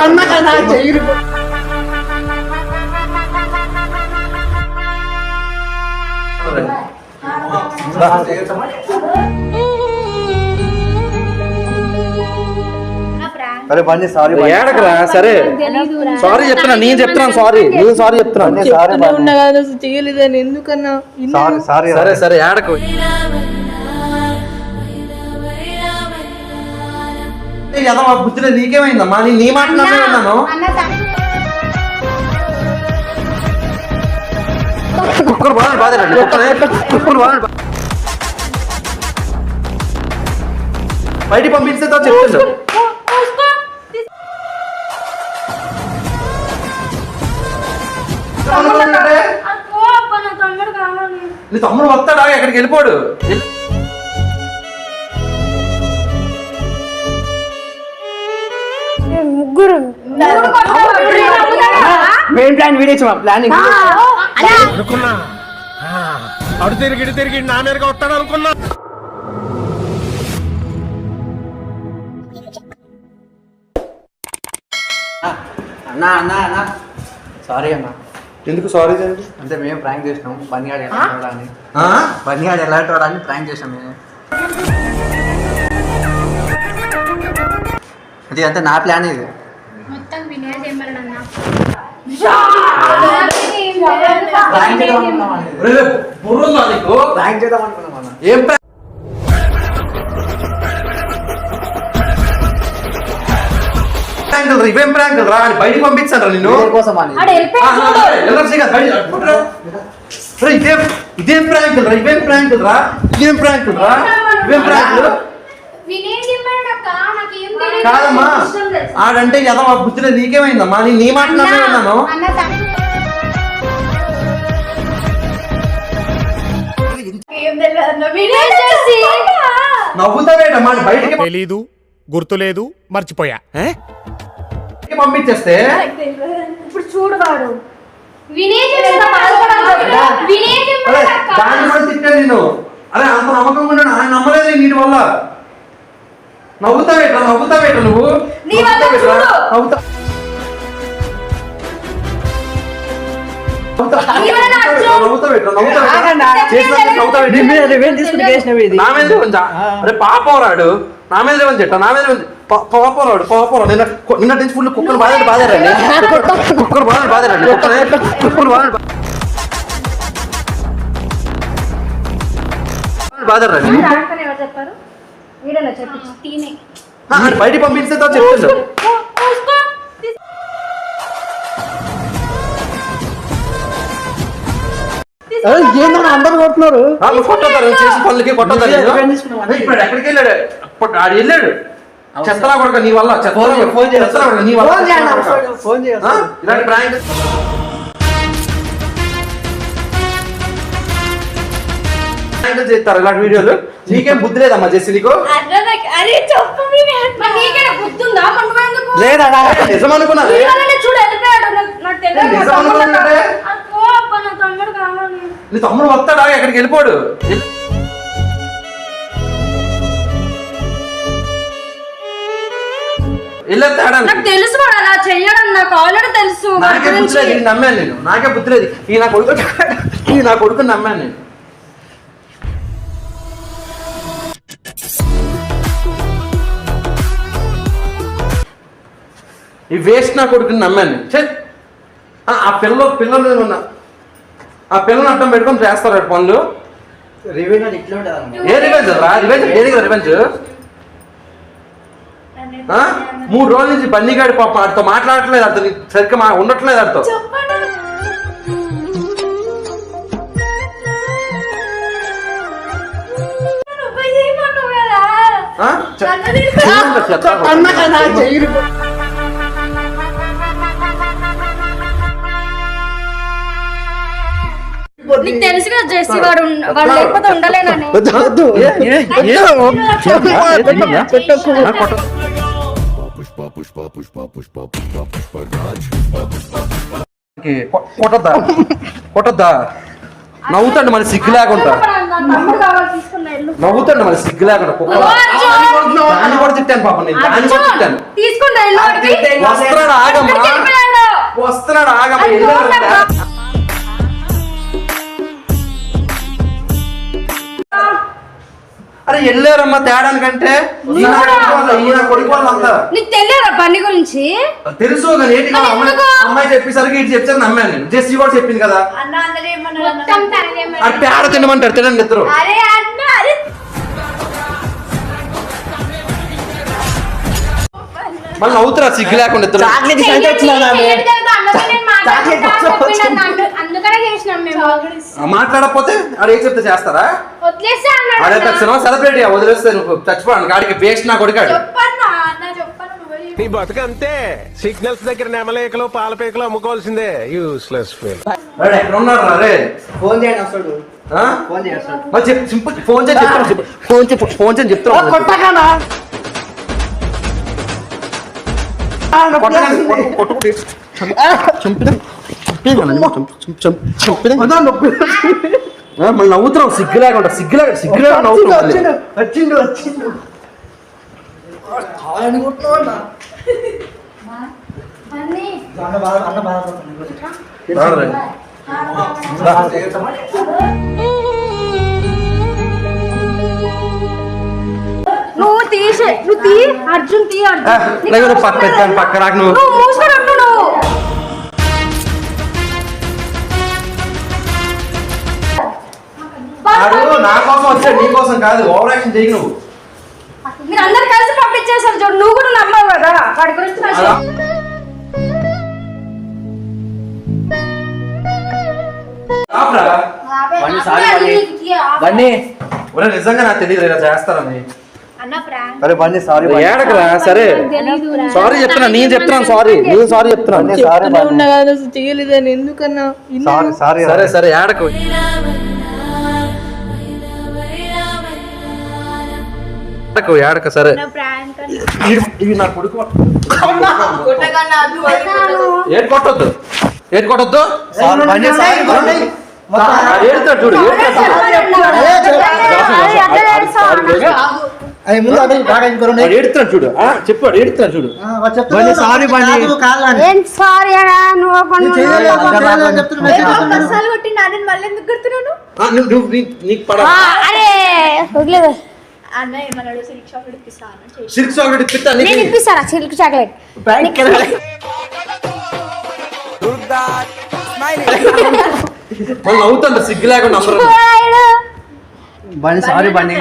అన్న కదా చెయ్యి అరే బండి సారీ ఏడకరా సరే. సారీ చెప్తున్నా నేను చెప్తున్నాను సారీ. నేను సారీ చెప్తున్నాను. సారీ ఎందుకన్నా? సారీ సారీ సరే సరే ఏడకు ఎదవా బుద్ధిలో నీకేమైందమ్మా నేను నీ మాట నమ్మే ఉన్నాను. కుక్కరు బాగా బాధరండి కుక్కరు బాగా బయటికి పంపిస్తే తో చెప్తుండు. అనుకున్నానంటే, నీ తమ్ముడు వస్తాడా? ఎక్కడికి వెళ్ళిపోడు? ముగ్గురు. మెయిన్ ప్లాన్ వీడియో ప్లానింగ్ అనుకున్నా. ఆ, అడు తిరిగి తిరిగి నా మీదగా వస్తాడు అనుకున్నా. అన్న అన్న అన్న. సారీ అన్న. ఎందుకు సారీ చేయండి అంటే మేము ప్రాంక్ చేసినాం. బనిగాడు ఎలా అని బనిగాడు వాడు అని ప్రాంక్ చేసాం మేము. ఇది అంతా నా ప్లాన్ ఇది. మొత్తం వినయ ఏం ప్రా- ప్రాంకులు రా, ఇవేం ప్రాంకులు రా అని బయటికి పంపించాను రా. నిన్ను ఇదేం ఇదేం ప్రాంకులు రా ఇవేం ప్రాంకులు రా ఇదేం ప్రాంకులు రా ఇవేం ప్రాంకులు వినయ చెప్పాడక్క నాకేం తెలియదు కాదమ్మా. ఆడంటే ఎదవా బుద్ధిలో నీకేమైందమ్మా? నేను నీ మాట నమ్మే ఉన్నాను నవ్వుతావేటమ్మా బయటికి తెలీదు గుర్తులేదు మర్చిపోయా? పంపించేస్తే? ఇప్పుడు చూడు వాడు. వినయ చెప్పాడు వినయ అరే చెప్పాడు అక్క. దాన్ని కూడా నేను అరే అంత నమ్మకం ఉన్నాడు. ఆయన నమ్మలేదు నీటి వల్ల. నవ్వుతావేట నవ్వుతావేట నువ్వు? నీ వల్ల నవ్వుతావేట్రా? చూడు. నవ్వుతా నవ్వుతా- నీ. నవ్వుతావేట్రా? నవ్వుతావేట్రా? నవ్వుతావేట్రా? మీద చెట్ట నా మీద రేవంజ్ పాపం రాడు పాపం రాడు నిన్న నిన్న నుంచి ఫుల్ కుక్కలు బాధ బాధారండి కుక్కలు బాధ బాధారండి కుక్కలు బాధ బాధారండి వీడలో చెప్పించు. తీనే. బయటికి పంపిస్తే తో అందరు కొట్టొద్దా నువ్వు చేసిన పనులకి ఇప్పుడు ఎక్కడికి వెళ్ళాడు? ఆడు వెళ్ళాడు. చెత్తలా కొడక నీ వల్ల చెత్తలా ఫోన్ కొడక. నీ వల్ల ఫోన్? చేయాలి. ఇలాంటి ప్రాంక్ ప్రాంకులు చేస్తారు ఇలాంటి వీడియోలు? నీకేం బుద్ధి లేదమ్మా చేసి నీకు? లేదా నిజం నీ తమ్ముడు వస్తాడా? ఎక్కడికి వెళ్ళిపోడు? నాకు తెలుసు అలా చెయ్యడం నాకు ఆల్రెడీ తెలుసు నాకే బుద్ధి. లేదు నమ్మాను నేను. నాకే బుద్ధి లేదు. ఈ నా కొడుకు ఈ నా కొడుకుని నమ్మాను నేను. ఈ వేస్ట్ నా కొడుకుని నమ్మాను. ఛే! ఆ పిల్ల పిల్లలు ఉన్నా. ఆ పిల్లని అడ్డం పెట్టుకొని చేస్తారు పనులు. ఏ రివెంజ్ రా? రివెంజ్ ఏది కదా రివెంజ్ ఆ? మూడు రోజుల నుంచి బన్నీగాడి పాప ఆడితో మాట్లాడట్లేదు అతను సరిగ్గా మా ఉండట్లేదు ఆడితో. నీకు తెలుసు కదా జెస్సీ వాడు ఉన్- వాడు లేకపోతే ఉండలేనని వద్దు పెట్టకు ఆ, కొట్ట. కి కొ- కొట్టొద్దా కొట్టొద్దా నవ్వుతాడు మన సిగ్గు లేకుండా నవ్వుతాడు మరి సిగ్గు లేకుండా దాన్ని కూడా తిట్టాను పాప నేను దాన్ని కూడా తిట్టాను. వస్తున్నాడు ఆగమ్మా? వస్తున్నాడు. అరే వెళ్ళారమ్మా తేడానికంటే. నీకు తెలియదా బండి గురించి? తెలుసు అమ్మాయి చెప్పేసరికి ఇటు చెప్పారు నమ్మాను నేను. జెస్సీ కూడా చెప్పింది కదా. పేడ తినమంటారు తినండి ఇద్దరు. మళ్ళీ నవ్వుతురా సిగ్గు లేకుండా ఇద్దరు. చాక్లెట్ మాట్లాడకపోతే ఆడు ఏం చెప్తే చేస్తారా? వదిలేస్తే అదే అన్నాడు అన్న. సినిమా సెలబ్రేట్ వదిలేస్తే నువ్వు చచ్చిపోయాను గాడికి వేస్ట్ నా కొడుకాడు. చెప్పన్నా అన్న చెప్పను నువ్వే చెప్పు. నీ బతుకంతే. సిగ్నల్స్ దగ్గర నెమలేకలు పాలపేకలు అమ్ముకోవాల్సిందే. యూస్లెస్ ఫీల్ వాడు ఎక్కడ ఉన్నాడు రా రే. ఫోన్ చేయండి వస్తాడు? ఫోన్ మరి సింపుల్ ఫోన్ చేసి చెప్తాను. ఫోన్ చెప్పు ఫోన్ చేసి చెప్తాను మళ్ళీ నవ్వుతున్నావు సిగ్గు లేకుండా సిగ్గు లేకుండా సిగ్గు లేకుండా వచ్చిండు నవ్వుతున్నావు. వచ్చిండు వచ్చిండు? అన్నీ. బాధ అన్న నువ్వు తీసే నువ్వు తీ అర్జున్ తీ అర్జున్. పక్క పెట్టాను పక్క రాకు నువ్వు. నువ్వు మూసుకొని ఉండు నువ్వు. ఆడు నా కోసం వచ్చాడు నీ కోసం కాదు ఓవర్ యాక్షన్ చేయి నువ్వు. మీరు అందరు కలిసి పంపించేసారు చూడు నువ్వు కూడా నమ్మవు కదా? వాడి గురించి. బండి నిజంగా నాకు తెలియదు ఇలా చేస్తారని. అరే బండి సారీ ఏడకరా సరే సారీ చెప్తున్నా నేను చెప్తున్నాను సారీ నేను సారీ చెప్తున్నాను సారీ చేయలేదని ఎందుకన్నా సారీ సారీ సరే సరే ఏడకు ఏడకు ఏడక సరే ఇవి- నా కొడుకు ఏడు కొట్టొద్దు ఏడు కొట్టొద్దు సారీ సారీ ఏడుతాడు చూడు అది ముందు అదే బాగా ఇంకోరండి వాడు ఏడుతున్నాడు చూడు. సారీ ఏం సారీ అరా నువ్వు నేను చేయలేదు, చేయలేదు అని చెప్తున్నా, చెప్తున్నా. కొట్టి నాన్న మళ్ళీ ఎందుకు గుర్తున్నాను ఆ, నువ్వు నువ్వు నీ- నీకు పడ అరే వదిలేదు అన్న ఏమన్నాడు? సిల్క్ చాక్లెట్ ఇప్పిస్తాను సిల్క్ చాక్లెట్ ఇప్పిస్తా నీకు నేను ఇప్పిస్తాను సిల్క్ చాక్లెట్? మళ్ళీ నవ్వుతాడు సిగ్గు లేకుండా బండి సారీ బండి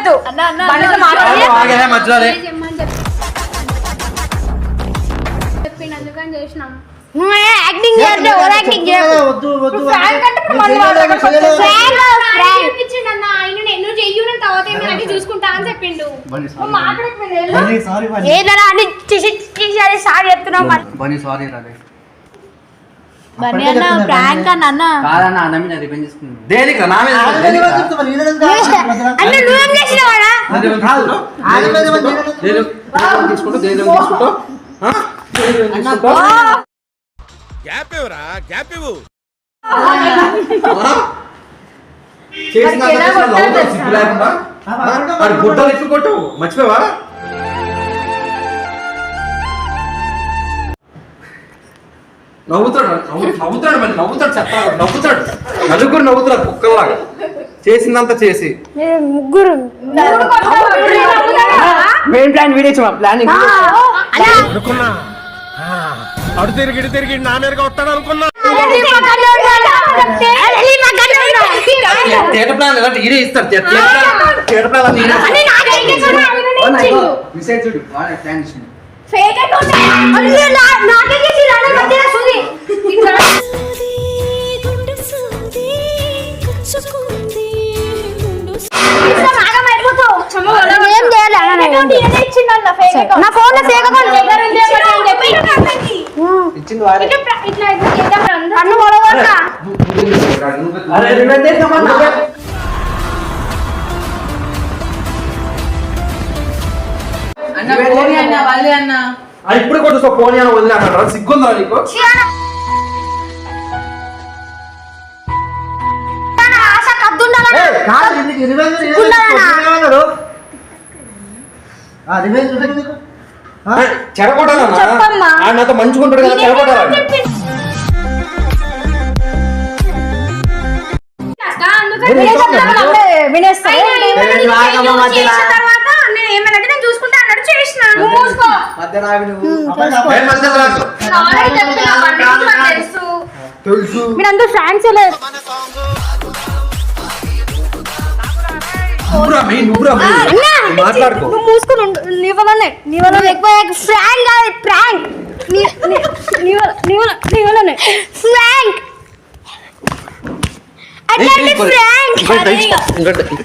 మాట్లాడద్దు యాక్టింగ్ చేయద్దు ఓవర్ యాక్టింగ్ చేయద్దు వద్దు ఫ్రాంక్ అంటే. ఫ్రాంక్, అన్న ఆయన నేను తర్వాత చూసుకుంటా అని చెప్పిండు మాట్లాడకపోయింది ఏదైనా అని చేసి సారీ చెప్తున్నావు సారీ రాలే బన్నీ అన్న ప్రాంక్ అన్న అన్న. కాదన్న అన్న మీద రివెంజ్ తీసుకున్నాను దేనికి నా మీద? అన్న నువ్వేం చేసినావాడా? దేని మీద తీసుకుంటావు? ఆయన మీద మరి ఈయన ఎందుకు? దేని- నవ్వుతాడు నవ్వు- నవ్వుతాడు మరి నవ్వుతాడు చెప్పాలి నవ్వుతాడు. నలుగురు నవ్వుతాడు కుక్కల్లాగా చేసిందంతా చేసి. ముగ్గురు. Main plan video planning. అనుకున్నా. అడు తిరిగి ఇటు తిరిగి నా మీదగా వస్తాడు అనుకున్నా. థియేటర్ ప్లాన్ ఎలాంటి ఈడే ఇస్తాడు థియేటర్ ప్లాన్ థియేటర్ ప్లాన్ చూడు వాడే ప్లాన్ ఇచ్చింది ఫేక్ అకౌంట్ నాకే చేసి రానా మధ్యలో సుది. నా ఫోన్లో ఫేక్ అకౌంట్ ఇచ్చింది అరే రివెంజ్ చేద్దామన్నా. అన్న పోనీ అన్న వాళ్ళే ఎందుకు రివెంజ్ కున్నానా? ఏమన్నాడు ఆ రివెంజ్ ఉంటుంది నీకు ఆ? చెడగొట్టాలన్నా నాతో మంచిగా ఉంటాడు కదా వినేస్తా చేసిన? మూసుకో మధ్య రావి నువ్వు. రాసు. ఆల్రెడీ తెలుసు. తెలుసు. మీరందరూ. నువ్వు మాట్లాడుకో. నువ్వు మూసుకుని ఉండు. నీ వల్లనే నీ వల్ల ఎక్కువ ఫ్రాంక్ కాదు ప్రాంక్ నీ నీ- నీ వల్ల నీ వల్ల నీ వల్లనే ఫ్రాంక్. అట్లాంటి ఫ్రాంక్ ఇంకోటి తగిలించుకో. ఇంకోటి-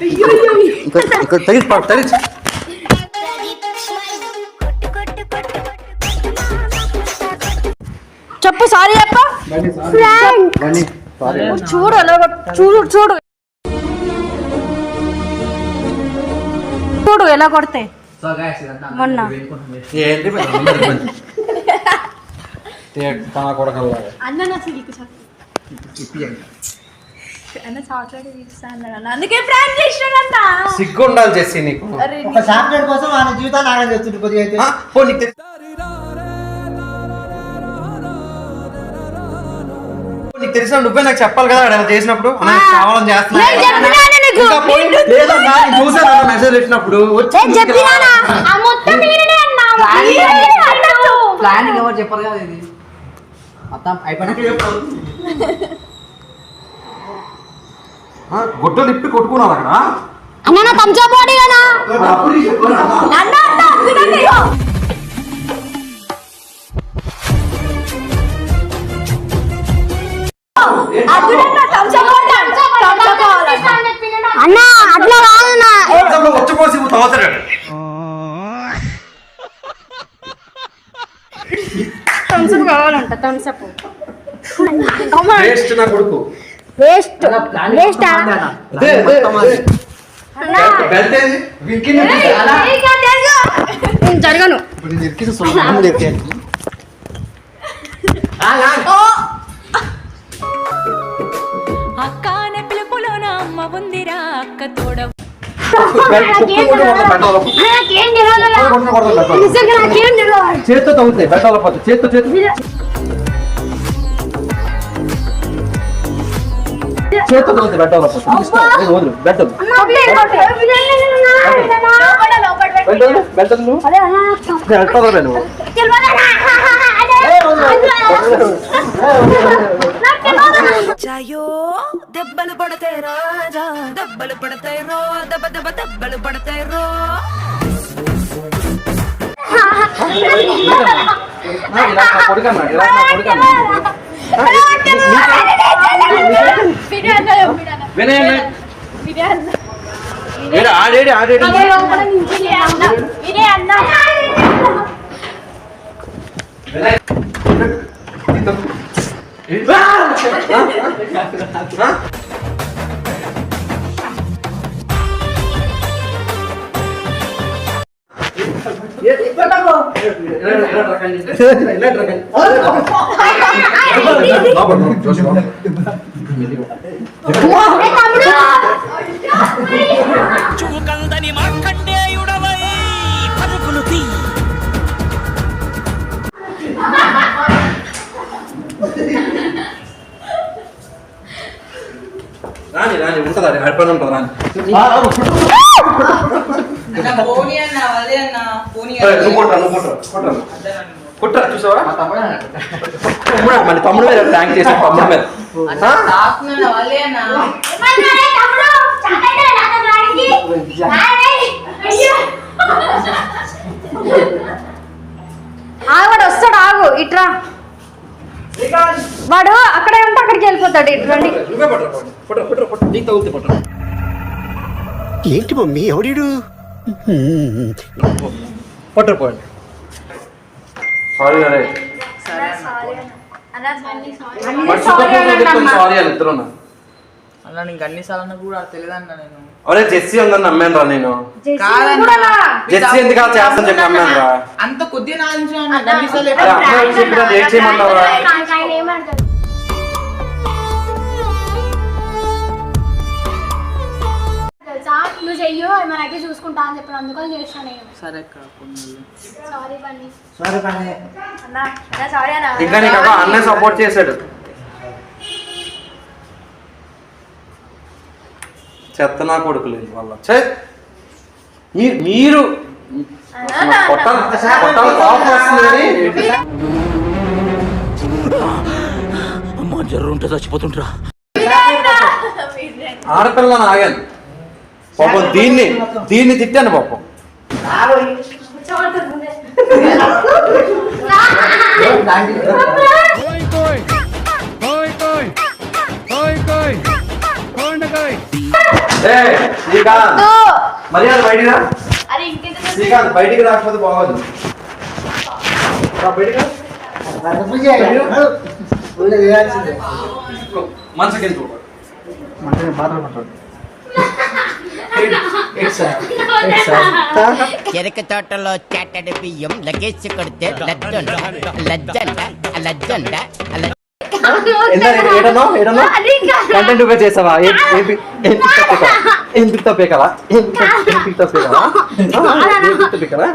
చూడు చూడు చూడు. చూడు ఎలా కొడితే. సో గైస్ ఇదంతా మొన్న. ఏంటి పెద్ద మంది మంది. తే- తన కొడకల్లాగా. అన్న నా సిల్క్ అన్న చాక్లెట్ తీస్తా అన్నాడు అన్న. అందుకే ప్రాంక్ చేసినాడంట. సిగ్గు ఉండాలి చేసి నీకు. కోసం ఆయన జీవితాన్ని చేస్తుంటే తెలిసిన నువ్వే నాకు చెప్పాలి కదా అలా చేసినప్పుడు కావాలని చేస్తున్నా నేను చెప్పినానే నీకు. ఇంకా పోయి- లేదన్నా, నేను చూసాను అన్న మెసేజ్ పెట్టినప్పుడు వచ్చి నేను చెప్పినానా ఆ మొత్తం నేనే అన్నా Planning నేనే అన్నాడు. ప్లానింగ్ ఎవరు చెప్పరు కదా ఇది మొత్తం అయిపోయినాక ఆ, గుడ్డలు ఇప్పి కొట్టుకున్నావు అక్కడ అన్న నా బాడీ కదా థమ్స్అప్ వేస్ట్ నా కొడుకు. నేను జరగను. అక్క అనే పిలుపులోన అమ్మ ఉందిరా అక్క తోడ బెల్ట్ కుక్కలు కూడా కొడతాయి, బెల్ట్ చేత్తో తగ్గుతాయి బెల్ట్ వాళ్ళ పొట్టు. ఇష్టం. లేదు, వదిలు. వదిలు. బెల్ట్ వదిలు. నువ్వు. వదలవే నువ్వు. చాయో దెబ్బలు పడతాయి రాజా దెబ్బలు పడతాయి రో దెబ్బ దెబ్బ దెబ్బలు పడతాయి రో. ఇలా వినయ్ ఆడేడు ఆడేడు వినయ్. ఆ! ఆ? చూకందని మార్కండేయుడవై పరుగులు తీ రాని. రాని ఉంటుందా హైపర్ ఉంటుంది రాని నువ్వు కొట్టరా నువ్వు కొట్టరా కొట్టరా కుట్రా చూసావా? తమ్ముడు మన తమ్ముడు మీద ట్యాంక్ చేసిన తమ్ముడు మీద. ఆగడు వస్తాడు ఆగు ఇట్రా. వాడు అక్కడే ఉంటే అక్కడికి వెళ్ళిపోతాడు పట్టరా ఏంటి మమ్మీ ఎవడీడు? పట్టరా పోండి సారీ అరే. సారీ అని ఇద్దరు అన్న నీకు అన్నిసార్లు కూడా తెలియదన్న నేను? అరే జెస్సీ ఉందని నమ్మాను రా నేను జెస్సీ ఎందుకు అలా చేస్తాను చెప్పి నమ్మాను రా అంత కొద్దిగా నాలుగు అన్న చెప్పినా ఏం చేయమన్నావు రా నువ్వు చెయ్యు ఏమైనా చూసుకుంటా అని చెప్పిన అందుకని చేసిన నేను. సరే. సారీ బన్నీ సారీ పని అన్నా అన్నా సారీ అన్న. ఇంకా నీకు సపోర్ట్ చేశాడు. చెత్త నా కొడుకులు వాళ్ళ. ఛే! మీ- మీరు కొట్టాలి. కొట్టాలి కోపం వస్తుందని. అమ్మా జర్రు ఉంటే చచ్చిపోతుంటరా ఆడపిల్లని ఆగాను. పాపం దీన్ని దీన్ని తిట్టాను పాపం. మర్యాద బయటికి రా. అరే ఇంకెంత శ్రీకాంత్ బయటికి రాకపోతే బాగోదు. బయటికి రా. పూజ చేయాలి. పూజ చేయాల్సిందే మంచం కింద చూడు. మంటని బాధలు పట్టాడు చెరుకు తోటలో చాటడి బియ్యం లగేసి కొడితే లజ్జండ లజ్జండ లజ్జండ కంటెంట్ ఉపయోగ చేసావా ఎందుకు తప్పేకలా ఎందుకు తప్పేకలా ఎందుకు తప్పేకలా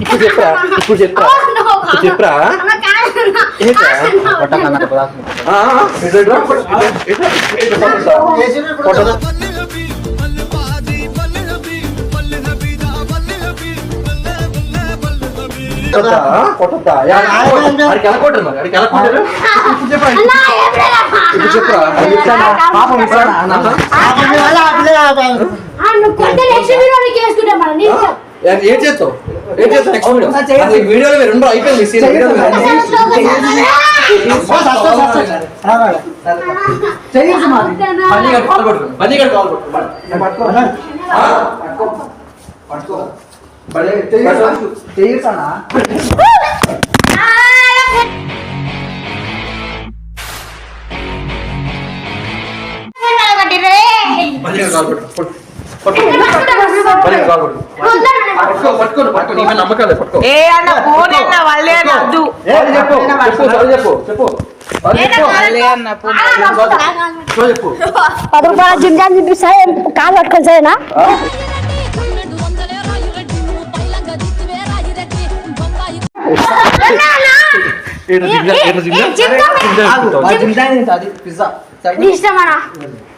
ఇప్పుడు చెప్పరా ఇప్పుడు చెప్పరా ఇప్పుడు చెప్పరా ఇప్పుడు చెప్పరా ఏ- ఏం చేస్తావు? ఏం చేస్తావు నెక్స్ట్ వీడియో అది ఈ వీడియోలో మీరు రెండు అయిపోయింది సీన్ వీడియోలో మీరు రెండు. బన్నీ గారు కాల్ కొట్టు బన్నీ గారు కాల్ కొట్టు బన్నీ. ఆ? బన్నీ, పట్టుకో. బన్నీ గారు కాల్ కొట్టు కొట్టు. కొట్టు. బన్నీ గారు కాల్ కొట్టు పట్టుకో పట్టుకో. పట్టుకో నీ మీద నమ్మకాలే పట్టుకో. ఏ అన్న ఫోన్ అన్న వాళ్ళే చెప్పు చెప్పు పది రూపాయల చూపిస్తా కాలు పట్టుకొని సరేనా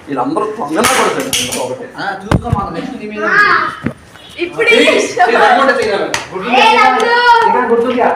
వీళ్ళందరూ తొందరగా కొడతారు ఒకటే చూసుకోమా నెక్స్ట్ నీ మీద ఇప్పుడు గుర్తుందా?